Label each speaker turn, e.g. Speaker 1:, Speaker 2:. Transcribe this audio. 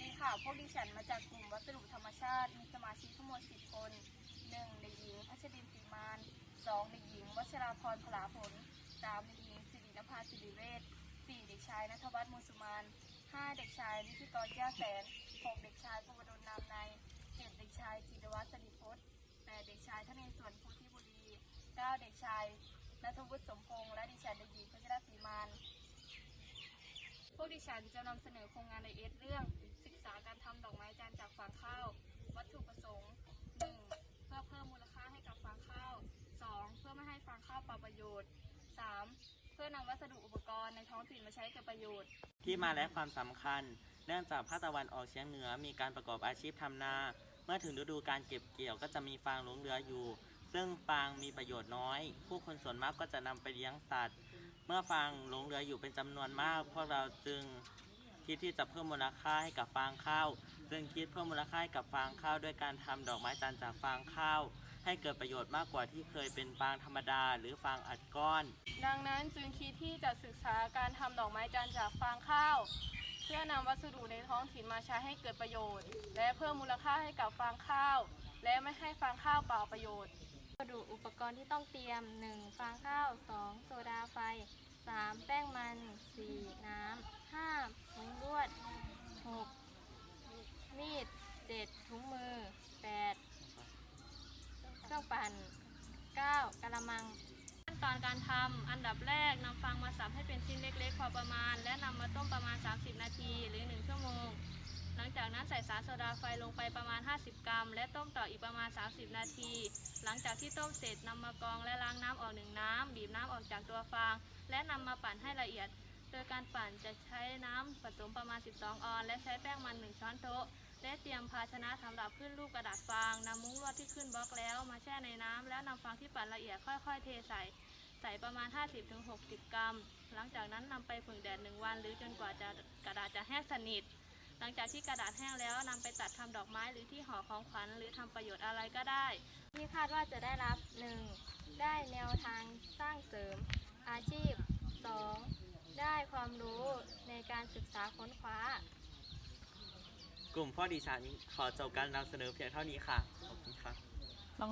Speaker 1: ดีค่ะ พวกดิฉันมาจากกลุ่มวัสดุธรรมชาติ มีสมาชิกทั้งหมด 10 คน 1. เด็กหญิงพัชรินทร์ศรีมาน 2. เด็กหญิงวัชราพรพลาผล 3. เด็กหญิงสิรินภาสิริเวช 4. เด็กชายนัทวัฒน์มูสุมาน 5. เด็กชายนิติกรแก้วแสน 6. เด็กชายภูวดลนามใน 7. เด็กชายจิรวัฒน์สนิพจน์ 8. เด็กชายทเนศวรพุทธิบุรี 9. เด็กชายนัทวุฒิสมพงษ์และดิฉันเด็กหญิงพัชรศรีมาน พวกดิฉันจะนำเสนอโครงงานในเอสเรื่อง ษาการทำดอกไม้จันทร์จากฟางข้าว วัตถุประสงค์ 1. เพื่อเพิ่มมูลค่าให้กับฟางข้าว 2. เพื่อไม่ให้ฟางข้าวเปล่าประโยชน์ 3. เพื่อนำวัสดุอุปกรณ์ในท้องถิ่นมาใช้กับประโยชน์
Speaker 2: ที่มาและความสำคัญ เนื่องจากภาคตะวันออกเฉียงเหนือมีการประกอบอาชีพทำนา เมื่อถึงฤดูการเก็บเกี่ยวก็จะมีฟางหลงเหลืออยู่ ซึ่งฟางมีประโยชน์น้อย ผู้คนส่วนมากก็จะนำไปเลี้ยงสัตว์ เมื่อฟางหลงเหลืออยู่เป็นจำนวนมาก พวกเราจึง คิดที่จะเพิ่มมูลค่าให้กับฟางข้าว จึงคิดเพิ่มมูลค่าให้กับฟางข้าวด้วยการทำดอกไม้จันทร์จากฟางข้าว ให้เกิดประโยชน์มากกว่าที่เคยเป็นฟางธรรมดา หรือฟางอัดก้อน
Speaker 1: ดังนั้นจึงคิดที่จะศึกษาการทำดอกไม้จันทร์จากฟางข้าว เพื่อนำวัสดุในท้องถิ่นมาใช้ให้เกิดประโยชน์ และเพิ่มมูลค่าให้กับฟางข้าว และไม่ให้ฟางข้าวเปล่าประโยชน์
Speaker 3: วัสดุอุปกรณ์ที่ต้องเตรียม 1. ฟางข้าว 2. โซดาไฟ 3. แป้งมัน 4. น้ำ 5. มุ้งลวด 6. มี ดถุงมือ 8. เครื่องปั่น 9. กระมัง
Speaker 1: ขั้นตอนการทำอันดับแรกนำฟางมาสับให้เป็นชิ้นเล็กๆ พอประมาณ และนำมาต้มประมาณ 30 นาทีหรือ 1 ชั่วโมง หลังจากนั้นใส่สารโซดาไฟลงไปประมาณ 50 กรัม และต้มต่ออีกประมาณ 30 นาที หลังจากที่ต้มเสร็จนำมากรองและล้างน้ำออกหนึ่งน้ำบีบน้ำออกจากตัวฟาง และนำมาปั่นให้ละเอียด โดยการปั่นจะใช้น้ำผสมประมาณ 12 ออน และใช้แป้งมัน 1 ช้อนโต๊ะ และเตรียมภาชนะสำหรับขึ้นรูปกระดาษฟางนำมุ้งลวดที่ขึ้นบล็อกแล้วมาแช่ในน้ำแล้วนำฟางที่ปั่นละเอียดค่อยๆ เทใส่ ใส่ประมาณ 50-60 กรัม หลังจากนั้นนำไปผึ่งแดดหนึ่งวัน หรือจนกว่าจะกระดาษจะแห้งสนิท หลังจากที่กระดาษแห้งแล้วนำไปตัดทำดอกไม้หรือที่ห่อของขวัญหรือทำประโยชน์อะไรก็ได้
Speaker 3: ที่คาดว่าจะได้รับ 1. ได้แนวทางสร้างเสริม อาชีพ 2. ได้ความรู้ในการศึกษาค้นคว้า
Speaker 2: กลุ่มพ่อดิฉันขอจบการนำเสนอเพียงเท่านี้ค่ะ ขอบคุณค่ะ
Speaker 4: ต้อง